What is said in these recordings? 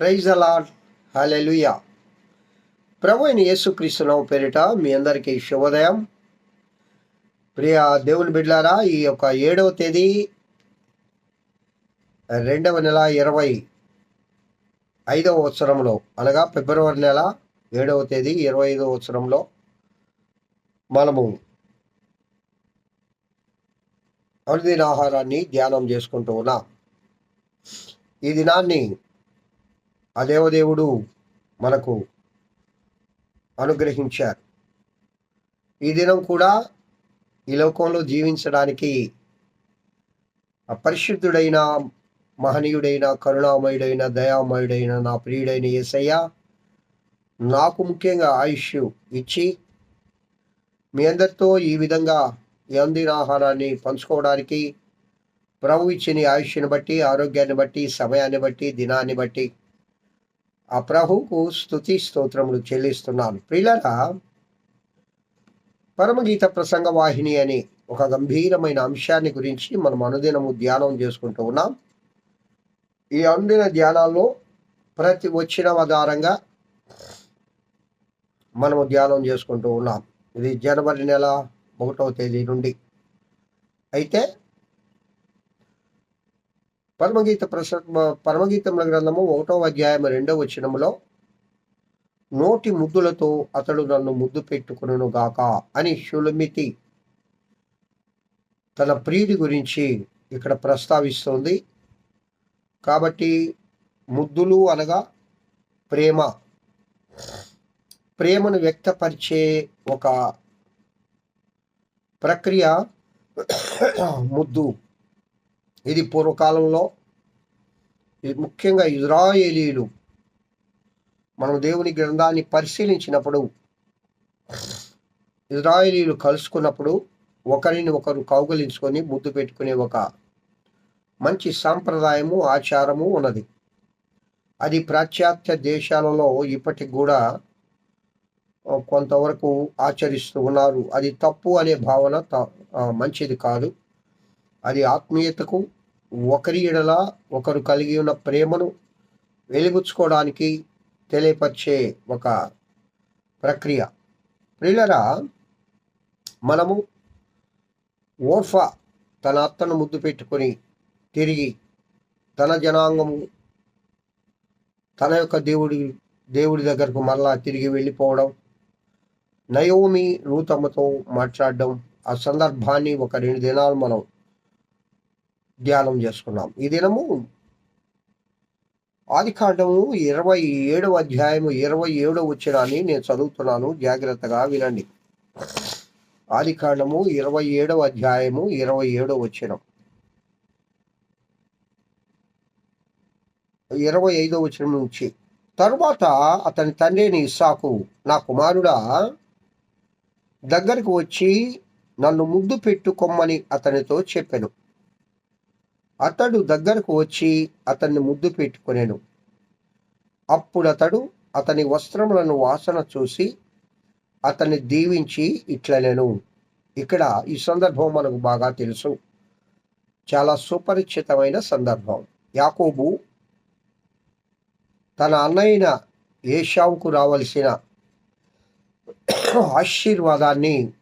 Praise అలాడ్ hallelujah ప్రభు అయిన పేరిట మీ అందరికీ శుభోదయం. ప్రియ దేవుని బిడ్లారా ఈ యొక్క ఏడవ తేదీ రెండవ నెల ఇరవై ఐదవ సంవత్సరంలో అనగా ఫిబ్రవరి నెల ఏడవ తేదీ ఇరవై ఐదవ సంవత్సరంలో మనము అనుదిన ఆహారాన్ని ధ్యానం చేసుకుంటూ ఉన్నాం. ఈ దినాన్ని ఆ దేవదేవుడు మనకు అనుగ్రహించారు. ఈ దినం కూడా ఈ లోకంలో జీవించడానికి అపరిశుద్ధుడైన మహనీయుడైన కరుణామయుడైన దయామయుడైన నా ప్రియుడైన యేసయ్య నాకు ముఖ్యంగా ఆయుష్ ఇచ్చి మీ అందరితో ఈ విధంగా ఈ అందిన ఆహారాన్ని పంచుకోవడానికి ప్రభు ఇచ్చిన ఆయుష్ని బట్టి ఆరోగ్యాన్ని బట్టి సమయాన్ని బట్టి దినాన్ని బట్టి ఆ ప్రభువుకు స్థుతి స్తోత్రములు చెల్లిస్తున్నాను. ప్రియులరా పరమగీత ప్రసంగ వాహిని అని ఒక గంభీరమైన అంశాన్ని గురించి మనం అనుదినము ధ్యానం చేసుకుంటూ ఉన్నాం. ఈ అనుదిన ధ్యానాల్లో ప్రతి వచ్చిన ఆధారంగా మనము ధ్యానం చేసుకుంటూ ఉన్నాం. ఇది జనవరి నెల ఒకటవ తేదీ నుండి. అయితే పరమగీత ప్రస పరమగీతముల గ్రంథము ఒకటవ అధ్యాయం రెండవ వచనములో నోటి ముద్దులతో అతడు నన్ను ముద్దు పెట్టుకును గాక అని షులమితి తన ప్రియుడి గురించి ఇక్కడ ప్రస్తావిస్తుంది. కాబట్టి ముద్దులు అనగా ప్రేమ. ప్రేమను వ్యక్తపరిచే ఒక ప్రక్రియ ముద్దు. ఇది పూర్వకాలంలో ఇది ముఖ్యంగా ఇజ్రాయేలీలు మనం దేవుని గ్రంథాన్ని పరిశీలించినప్పుడు ఇజ్రాయేలీలు కలుసుకున్నప్పుడు ఒకరిని ఒకరు కౌగలించుకొని ముద్దు పెట్టుకునే ఒక మంచి సాంప్రదాయము ఆచారము ఉన్నది. అది పాశ్చాత్య దేశాలలో ఇప్పటికి కూడా కొంతవరకు ఆచరిస్తూ ఉన్నారు. అది తప్పు అనే భావన మంచిది కాదు. అది ఆత్మీయతకు ఒకరి ఎడల ఒకరు కలిగి ఉన్న ప్రేమను వెలిబుచ్చుకోవడానికి తెలియపరిచే ఒక ప్రక్రియ. ప్రియులరా మనము ఓర్ఫా తన అత్తను ముద్దు పెట్టుకొని తిరిగి తన జనాంగము తన యొక్క దేవుడి దేవుడి దగ్గరకు మరలా తిరిగి వెళ్ళిపోవడం నయోమి రూతమ్మతో మాట్లాడడం ఆ సందర్భాన్ని ఒక రెండు దినాలు మనం ధ్యానం చేసుకున్నాం ఈ దినము ఆదికాండము ఇరవై ఏడవ అధ్యాయము ఇరవై ఏడవ వచ్చినాన్ని నేను చదువుతున్నాను. జాగ్రత్తగా వినండి. ఆదికాండము ఇరవై ఏడవ అధ్యాయము ఇరవై ఏడవ వచ్చినం ఇరవై ఐదవ వచ్చిన నుంచి. తరువాత అతని తండ్రిని ఇస్సాకు నా కుమారుడా దగ్గరికి వచ్చి నన్ను ముద్దు పెట్టుకొమ్మని అతనితో చెప్పాను. అతడు దగ్గరకు వచ్చి అతన్ని ముద్దు పెట్టుకునేను. అప్పుడు అతడు అతని వస్త్రములను వాసన చూసి అతన్ని దీవించి ఇట్లనేను. ఇక్కడ ఈ సందర్భం మనకు బాగా తెలుసు. చాలా సుపరిచితమైన సందర్భం. యాకోబు తన అన్నయ్యన ఏషావుకు రావలసిన ఆశీర్వాదాన్ని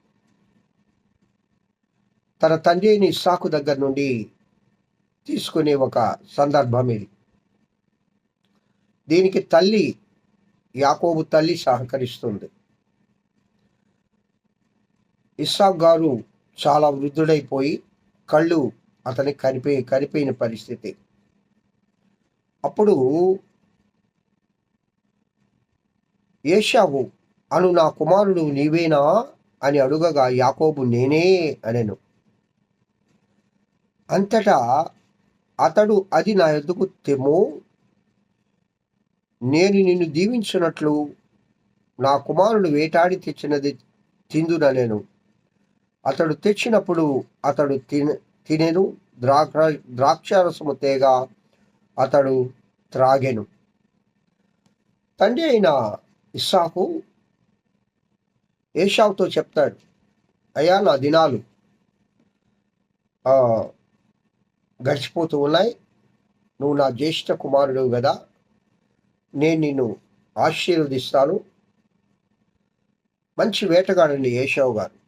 తన తండ్రిని సాకు దగ్గర నుండి తీసుకునే ఒక సందర్భం ఇది. దీనికి తల్లి యాకోబు తల్లి సహకరిస్తుంది. ఇస్సాక్ గారు చాలా వృద్ధుడైపోయి కళ్ళు అతని కరిపే కరిపోయిన పరిస్థితి. అప్పుడు ఏషావు అను నా కుమారుడు నీవేనా? అని అడుగగా యాకోబు నేనే అనెను. అంతటా అతడు అది నా ఎద్దుకు తెమో నేను నిన్ను దీవించినట్లు నా కుమారుడు వేటాడి తెచ్చినది తిందునలేను అతడు తెచ్చినప్పుడు అతడు తిన తినెను. ద్రాక్ష ద్రాక్షారసము తేగ అతడు త్రాగెను. తండ్రి అయిన ఇస్సాకు ఏషావుతో చెప్తాడు అయ్యా నా దినాలు గడిచిపోతూ ఉన్నాయి. నువ్వు నా జ్యేష్ఠ కుమారుడు కదా. నేను నిన్ను ఆశీర్వదిస్తాను. మంచి వేటగాడండి యేషవ్ గారు.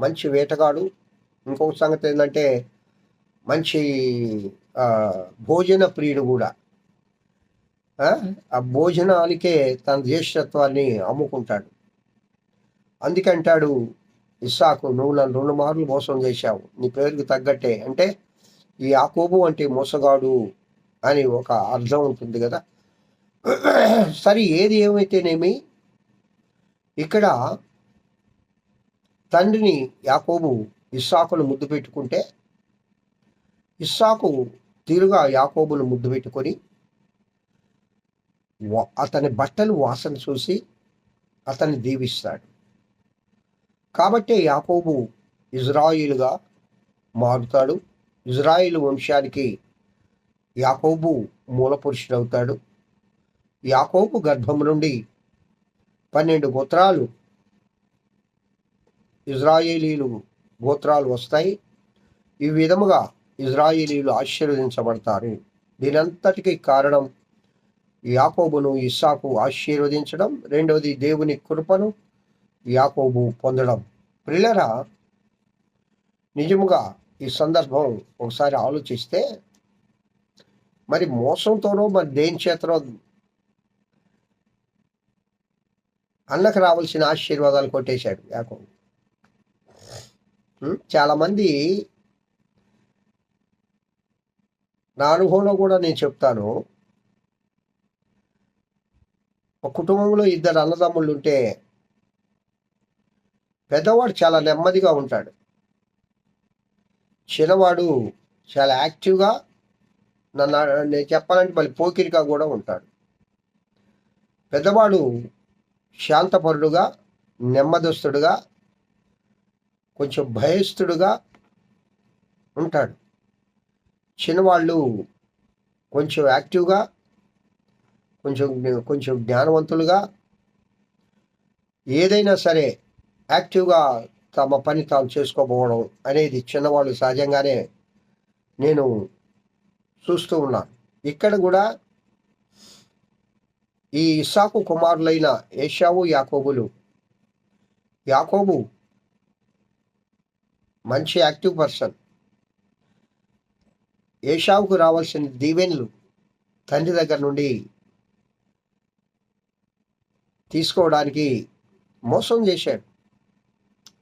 మంచి వేటగాడు. ఇంకొక సంగతి ఏంటంటే మంచి భోజన ప్రియుడు కూడా. ఆ, ఆ భోజనానికే తన జ్యేష్ఠత్వాన్ని అమ్ముకుంటాడు. అందుకంటాడు ఇస్సాకు నువ్వు నన్ను రెండు మార్లు మోసం చేశావు. నీ పేరుకి తగ్గట్టే. అంటే ఈ యాకోబు అంటే మోసగాడు అని ఒక అర్థం ఉంటుంది కదా. సరే ఏది ఏమైతేనేమి? ఇక్కడ తండ్రిని యాకోబు ఇస్సాకును ముద్దు పెట్టుకుంటే ఇస్సాకు తీరుగా యాకోబును ముద్దు పెట్టుకొని అతని బట్టలు వాసన చూసి అతన్ని దీవిస్తాడు. కాబట్టే యాకోబు ఇజ్రాయిలుగా మారుతాడు. ఇజ్రాయిల్ వంశానికి యాకోబు మూల పురుషుడవుతాడు యాకోబు గర్భం నుండి పన్నెండు గోత్రాలు ఇజ్రాయేలీలు గోత్రాలు వస్తాయి. ఈ విధముగా ఇజ్రాయేలీలు ఆశీర్వదించబడతారు. దీనంతటికి కారణం యాకోబును ఇస్సాకు ఆశీర్వదించడం. రెండవది దేవుని కృపను యాకోబు పొందడం. ప్రిలరా నిజముగా ఈ సందర్భం ఒకసారి ఆలోచిస్తే మరి మోసంతోనో మరి దేని చేతనో అన్నకు రావాల్సిన ఆశీర్వాదాలు కొట్టేశాడు యాకోబు. చాలామంది చాలా మంది నా అనుభవంలో కూడా నేను చెప్తాను. ఒక కుటుంబంలో ఇద్దరు అన్నదమ్ముళ్ళు ఉంటే పెద్దవాడు చాలా నెమ్మదిగా ఉంటాడు. చిన్నవాడు చాలా యాక్టివ్గా నన్ను నేను చెప్పాలంటే మళ్ళీ పోకిరిగా కూడా ఉంటాడు. పెద్దవాడు శాంతపరుడుగా నెమ్మదస్తుడుగా కొంచెం భయస్థుడుగా ఉంటాడు. చిన్నవాళ్ళు కొంచెం యాక్టివ్గా కొంచెం కొంచెం జ్ఞానవంతులుగా ఏదైనా సరే యాక్టివ్గా తమ పని తాము చేసుకోపోవడం అనేది చిన్నవాళ్ళు సహజంగానే నేను చూస్తూ ఉన్నాను ఇక్కడ కూడా ఈ ఇస్సాకు కుమారులైన ఏషావు యాకోబులు. యాకోబు మంచి యాక్టివ్ పర్సన్. ఏషావుకు రావాల్సిన దీవెనలు తండ్రి దగ్గర నుండి తీసుకోవడానికి మోసం చేశాడు.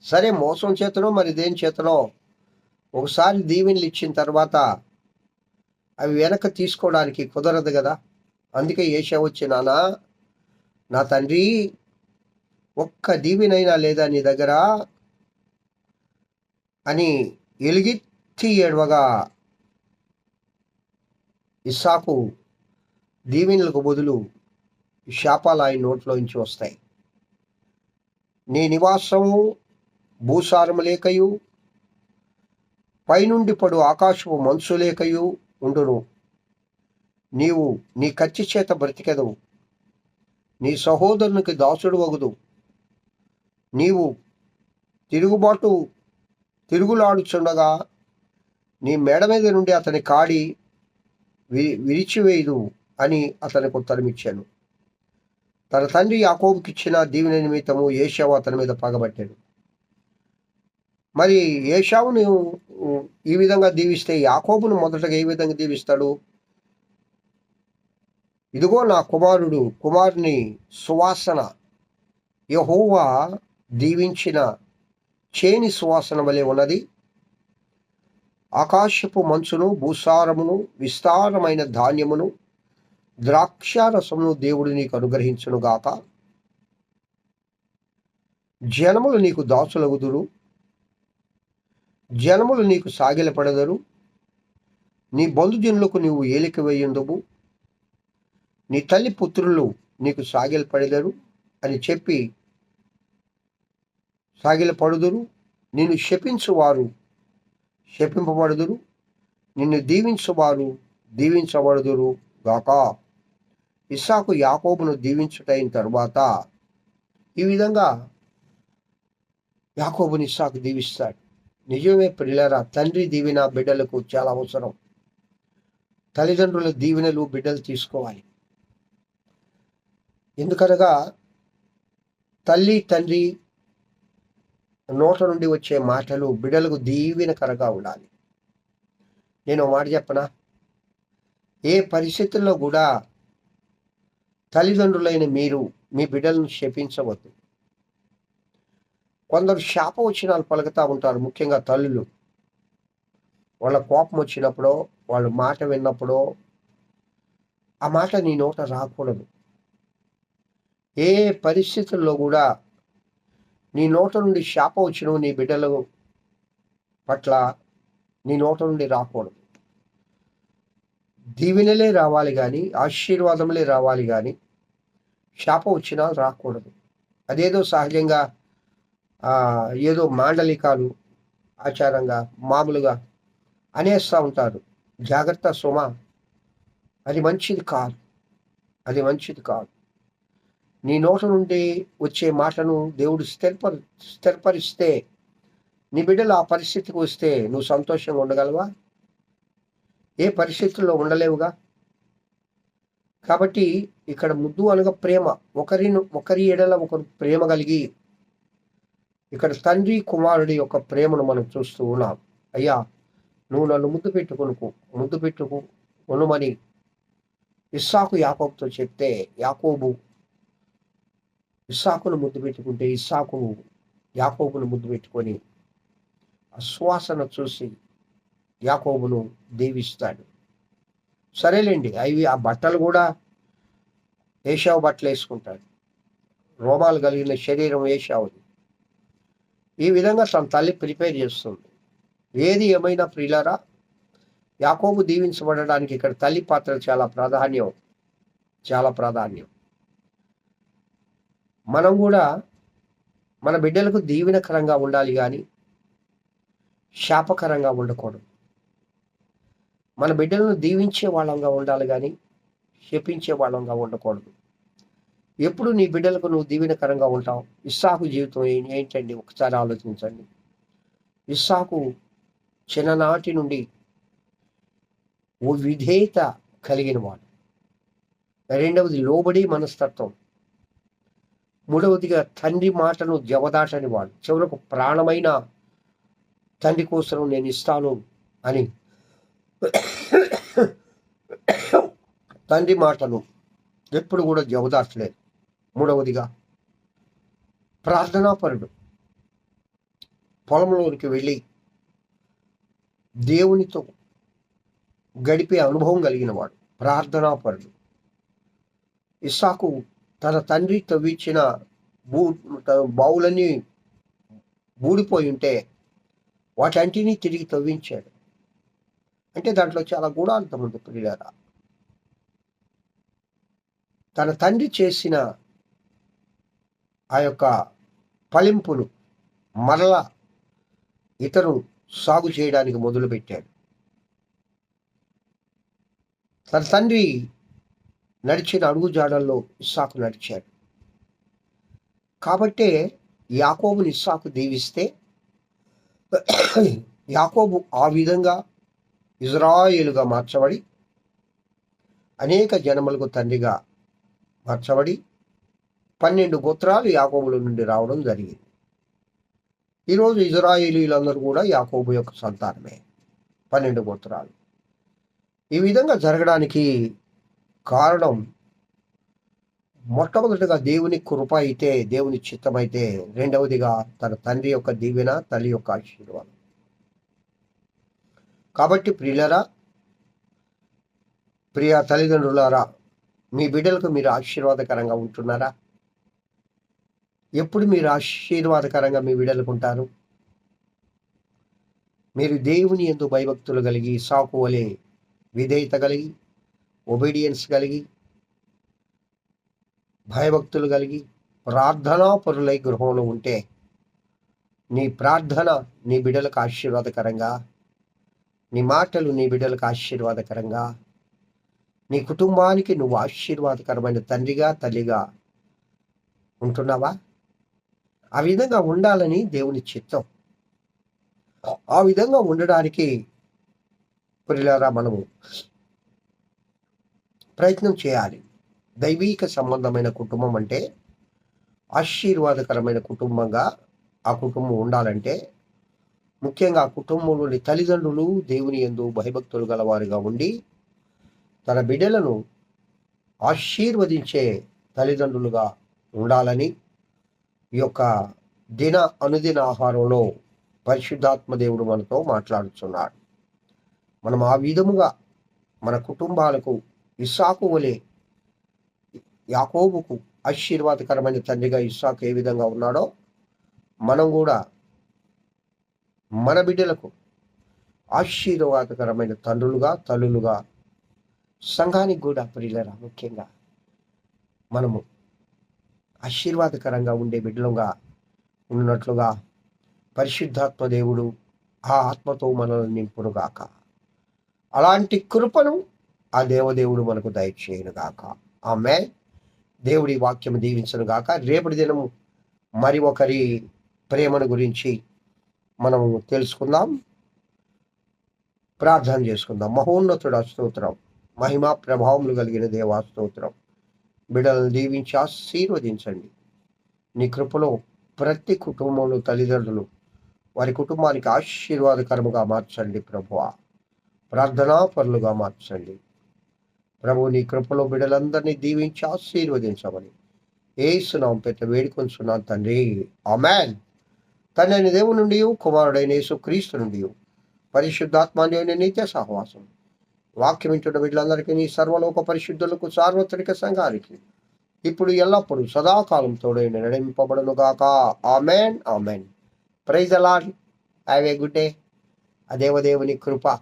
సరే మోసం చేతనో మరి దేని చేతనో ఒకసారి దీవెనలు ఇచ్చిన తర్వాత అవి వెనక తీసుకోవడానికి కుదరదు కదా. అందుకే ఏషా వచ్చి నానా నా తండ్రి ఒక్క దీవెనైనా లేదా నీ దగ్గర? అని ఎలుగెత్తి ఏడవగా ఇస్సాకు దీవెనలకు బదులు శాపాలు ఆయన నోట్లోంచి వస్తాయి. నీ నివాసము భూసారము లేకయు పైనుండి పడు ఆకాశపు మనసు లేకయు ఉండును. నీవు నీ కచ్చి చేత బ్రతికెదవు. నీ సహోదరునికి దాసుడు వగుదు. నీవు తిరుగుబాటు తిరుగులాడుచుండగా నీ మేడ మీద నుండి అతని కాడి వి విరిచివేయదు అని అతనికి ఉత్తరమిచ్చాను తన తండ్రి యాకోబుకిచ్చిన దీవెన నిమిత్తము ఏషావు అతని మీద పగబట్టాడు. మరి ఏషావును ఈ విధంగా దీవిస్తే యాకోబును మొదటగా ఏ విధంగా దీవిస్తాడు? ఇదిగో నా కుమారుడు కుమారుని సువాసన. యహోవా దీవించిన చేని సువాసన వలె ఉన్నది. ఆకాశపు మంచును భూసారమును విస్తారమైన ధాన్యమును ద్రాక్షారసమును దేవుడు నీకు అనుగ్రహించునుగాక. జనములు నీకు దాసులగుదురు. జనములు నీకు సాగిలపడదరు. నీ బంధుజనులకు నీవు ఏలిక వేయుందువు నీ తల్లి పుత్రులు నీకు సాగిలపడెదరు అని చెప్పి సాగిలపడుదురు. నిన్ను శపించువారు శపింపబడుదురు. నిన్ను దీవించువారు దీవించబడుదురు గాక. ఇస్సాకు యాకోబును దీవించుటైన తరువాత ఈ విధంగా యాకోబుని ఇస్సాకు దీవిస్తాడు. నిజమే పిల్లరా తండ్రి దీవెన బిడ్డలకు చాలా అవసరం. తల్లిదండ్రుల దీవెనలు బిడ్డలు తీసుకోవాలి. ఎందుకనగా తల్లి తండ్రి నోట నుండి వచ్చే మాటలు బిడ్డలకు దీవెనకరంగా ఉండాలి. నేను మాట చెప్పనా? ఏ పరిస్థితుల్లో కూడా తల్లిదండ్రులైన మీరు మీ బిడ్డలను శపించవద్దు. కొందరు శాప వచనాలు పలుకుతూ ఉంటారు ముఖ్యంగా తల్లులు. వాళ్ళ కోపం వచ్చినప్పుడు వాళ్ళ మాట విన్నప్పుడో ఆ మాట నీ నోట రాకూడదు. ఏ పరిస్థితుల్లో కూడా నీ నోట నుండి శాప వచ్చిన నీ బిడ్డల పట్ల నీ నోట నుండి రాకూడదు. దీవెనలే రావాలి కానీ ఆశీర్వాదములే రావాలి కానీ శాపం వచ్చినా రాకూడదు. అదేదో సహజంగా ఏదో మాండలికాలు ఆచారంగా మామూలుగా అనేస్తూ ఉంటారు. జాగ్రత్త సుమ. అది మంచిది కాదు. అది మంచిది కాదు. నీ నోట నుండి వచ్చే మాటను దేవుడు స్థిరపరి స్థిరపరిస్తే నీ బిడ్డలు ఆ పరిస్థితికి వస్తే నువ్వు సంతోషంగా ఉండగలవా? ఏ పరిస్థితుల్లో ఉండలేవుగా? కాబట్టి ఇక్కడ ముద్దు అనగా ప్రేమ. ఒకరిని ఒకరి ఎడల ఒకరు ప్రేమ కలిగి ఇక్కడ తండ్రి కుమారుడి యొక్క ప్రేమను మనం చూస్తూ ఉన్నాం. అయ్యా నువ్వు నన్ను ముద్దు పెట్టుకునుకు ముద్దు పెట్టుకు కొనుమని ఇస్సాకు యాకోబుతో చెప్తే యాకోబు ఇస్సాకును ముద్దు పెట్టుకుంటే ఇస్సాకు యాకోబును ముద్దు పెట్టుకొని ఆశ్వాసన చూసి యాకోబును దీవిస్తాడు. సరేలేండి అవి ఆ బట్టలు కూడా ఏషావు బట్టలు వేసుకుంటాడు. రోమాలు కలిగిన శరీరం ఏషావుది. ఈ విధంగా తన తల్లి ప్రిపేర్ చేస్తుంది. ఏది ఏమైనా ప్రియులరా యాకోబు దీవించబడడానికి ఇక్కడ తల్లి పాత్ర చాలా ప్రాధాన్యం చాలా ప్రాధాన్యం. మనం కూడా మన బిడ్డలకు దీవెనకరంగా ఉండాలి కానీ శాపకరంగా ఉండకూడదు. మన బిడ్డలను దీవించే వాళ్ళంగా ఉండాలి కానీ శపించే వాళ్ళంగా ఉండకూడదు. ఎప్పుడు నీ బిడ్డలకు నువ్వు దీవెనకరంగా ఉంటావు? ఇస్సాకు జీవితం ఏంటండి? ఒకసారి ఆలోచించండి. ఇస్సాకు చిన్ననాటి నుండి ఓ విధేయత కలిగిన వాడు. రెండవది లోబడి మనస్తత్వం. మూడవదిగా తండ్రి మాటను జవదాటని వాడు. చివరకు ప్రాణమైన తండ్రి కోసం నేను ఇస్తాను అని. తండ్రి మాటను ఎప్పుడు కూడా జవదాటలేదు. మూడవదిగా ప్రార్థనాపరుడు పొలంలోనికి వెళ్ళి దేవునితో గడిపే అనుభవం కలిగిన వాడు. ప్రార్థనాపరుడు ఇస్సాకు తన తండ్రి తవ్వించిన బూ బావులన్నీ బూడిపోయి ఉంటే వాటంటినీ తిరిగి తవ్వించాడు. అంటే దాంట్లో చాలా గూఢార్థం ఉంది ప్రియులారా. తన తండ్రి చేసిన ఆ యొక్క ఫలింపును మరల ఇతను సాగు చేయడానికి మొదలుపెట్టాడు. తన తండ్రి నడిచిన అడుగు జాడల్లో ఇస్సాకు నడిచాడు. కాబట్టే యాకోబుని ఇస్సాకు దీవిస్తే యాకోబు ఆ విధంగా ఇజ్రాయేలుగా మార్చబడి అనేక జనములకు తండ్రిగా మార్చబడి పన్నెండు గోత్రాలు యాకోబుల నుండి రావడం జరిగింది. ఈరోజు ఇజ్రాయేలీలందరూ కూడా యాకోబు యొక్క సంతానమే. పన్నెండు గోత్రాలు. ఈ విధంగా జరగడానికి కారణం మొట్టమొదటిగా దేవుని కృప అయితే దేవుని చిత్తమైతే రెండవదిగా తన తండ్రి యొక్క దీవెన తల్లి యొక్క ఆశీర్వాదం. కాబట్టి ప్రియులరా ప్రియ తల్లిదండ్రులారా మీ బిడ్డలకు మీరు ఆశీర్వాదకరంగా ఉంటున్నారా? ఎప్పుడు మీరు ఆశీర్వాదకరంగా మీ విడలుకుంటారు? మీరు దేవుని ఎందు భయభక్తులు కలిగి సాకు వలె విధేయత కలిగి ఒబీడియన్స్ కలిగి భయభక్తులు కలిగి ప్రార్థనా పరులై గృహంలో ఉంటే నీ ప్రార్థన నీ బిడ్డలకు ఆశీర్వాదకరంగా నీ మాటలు నీ బిడ్డలకు ఆశీర్వాదకరంగా నీ కుటుంబానికి నువ్వు ఆశీర్వాదకరమైన తండ్రిగా తల్లిగా ఉంటున్నావా? ఆ విధంగా ఉండాలని దేవుని చిత్తం. ఆ విధంగా ఉండడానికి పిల్లరా మనము ప్రయత్నం చేయాలి. దైవీక సంబంధమైన కుటుంబం అంటే ఆశీర్వాదకరమైన కుటుంబంగా ఆ కుటుంబం ఉండాలంటే ముఖ్యంగా ఆ కుటుంబంలోని తల్లిదండ్రులు దేవుని ఎందు భయభక్తులు గలవారిగా ఉండి తన బిడ్డలను ఆశీర్వదించే తల్లిదండ్రులుగా ఉండాలని ఈ యొక్క దిన అనుదిన ఆహారంలో పరిశుద్ధాత్మ దేవుడు మనతో మాట్లాడుతున్నాడు. మనం ఆ విధముగా మన కుటుంబాలకు ఇస్సాకు వలె యాకోబుకు ఆశీర్వాదకరమైన తండ్రిగా ఇస్సాకు ఏ విధంగా ఉన్నాడో మనం కూడా మన బిడ్డలకు ఆశీర్వాదకరమైన తండ్రులుగా తల్లులుగా సంఘానికి కూడా ప్రియులరా ముఖ్యంగా మనము ఆశీర్వాదకరంగా ఉండే బిడ్డలుగా ఉన్నట్లుగా పరిశుద్ధాత్మ దేవుడు ఆ ఆత్మతో మనల్ని నింపునుగాక. అలాంటి కృపను ఆ దేవదేవుడు మనకు దయచేయనుగాక. ఆమె దేవుడి వాక్యం దీవించనుగాక. రేపటి దినము మరి ఒకరి ప్రేమను గురించి మనము తెలుసుకుందాం. ప్రార్థన చేసుకుందాం. మహోన్నతుడు స్తోత్రం. మహిమా ప్రభావములు కలిగిన దేవా స్తోత్రం. బిడ్డలను దీవించి ఆశీర్వదించండి. నీ కృపలో ప్రతి కుటుంబంలో తల్లిదండ్రులు వారి కుటుంబానికి ఆశీర్వాదకరముగా మార్చండి ప్రభువ. ప్రార్థనా పరులుగా మార్చండి. ప్రభు నీ కృపలో బిడ్డలందరినీ దీవించి ఆశీర్వదించమని ఏసునాం పెద్ద వేడుకొంచున్నాను తండ్రి. ఆమెన్. తండ్రి దేవుని నుండి కుమారుడైన యేసు క్రీస్తు నుండి పరిశుద్ధాత్మ నిత్య సహవాసం. వాక్యం వింటున్న వీళ్ళందరికీ నీ సర్వలోక పరిశుద్ధులకు సార్వత్రిక సంఘానికి ఇప్పుడు ఎల్లప్పుడూ సదాకాలం తోడైన నడిపింపబడును గాక amen. Amen praise lord have a good day ఆ దేవదేవుని కృప.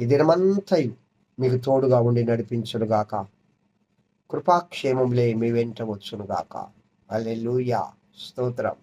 ఈ దినమంతయు మీకు తోడుగా ఉండి నడిపించునుగాక. గాక మీ వెంట వచ్చునుగాక. అల్లెలుయా స్తోత్రం.